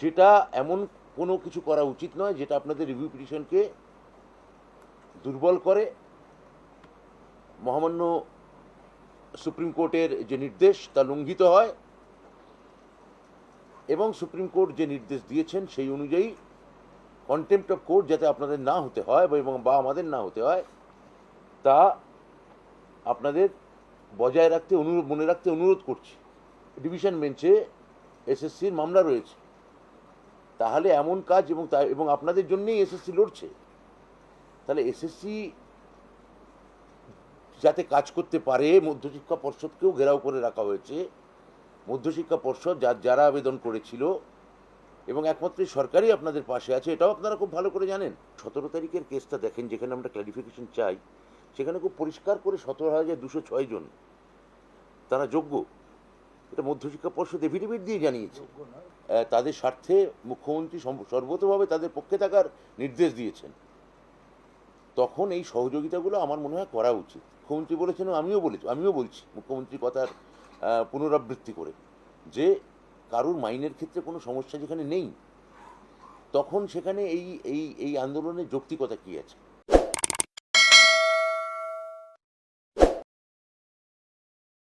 সেটা এমন কোনো কিছু করা উচিত নয় যেটা আপনাদের রিভিউ পিটিশনকে দুর্বল করে। মহামান্য সুপ্রিম কোর্টের যে নির্দেশ, তা লঙ্ঘিত হয় এবং সুপ্রিম কোর্ট যে নির্দেশ দিয়েছেন সেই অনুযায়ী কন্টেম্প্ট অফ কোর্ট যাতে আপনাদের না হতে হয় এবং বা আমাদের না হতে হয়, তা আপনাদের বজায় রাখতে, অনুরোধ, মনে রাখতে অনুরোধ করছি। ডিভিশন বেঞ্চে এসএসসির মামলা রয়েছে। তাহলে এমন কাজ এবং তা, এবং আপনাদের জন্যই এসএসসি লড়ছে। তাহলে এসএসসি যাতে কাজ করতে পারে, মধ্যশিক্ষা পর্ষদকেও ঘেরাও করে রাখা হয়েছে। মধ্যশিক্ষা পর্ষদ যার, যারা আবেদন করেছিল, এবং একমাত্র সরকারই আপনাদের পাশে আছে, এটাও আপনারা খুব ভালো করে জানেন। সতেরো তারিখের কেসটা দেখেন, যেখানে আমরা ক্লারিফিকেশন চাই, সেখানে খুব পরিষ্কার করে সতেরো হাজার দুশো ছয় জন, তারা যোগ্য। এটা মধ্যশিক্ষা পর্ষদ এফিডেভিট দিয়ে জানিয়েছে। তাদের স্বার্থে মুখ্যমন্ত্রী সর্বতভাবে তাদের পক্ষে থাকার নির্দেশ দিয়েছেন। তখন এই সহযোগিতাগুলো আমার মনে হয় করা উচিত। মুখ্যমন্ত্রী বলেছেন আমিও বলেছি, আমিও বলছি মুখ্যমন্ত্রীর কথার পুনরাবৃত্তি করে যে কারুর মাইনের ক্ষেত্রে কোনো সমস্যা যেখানে নেই। তখন সেখানে এই এই এই আন্দোলনের যৌক্তিকতা কী আছে?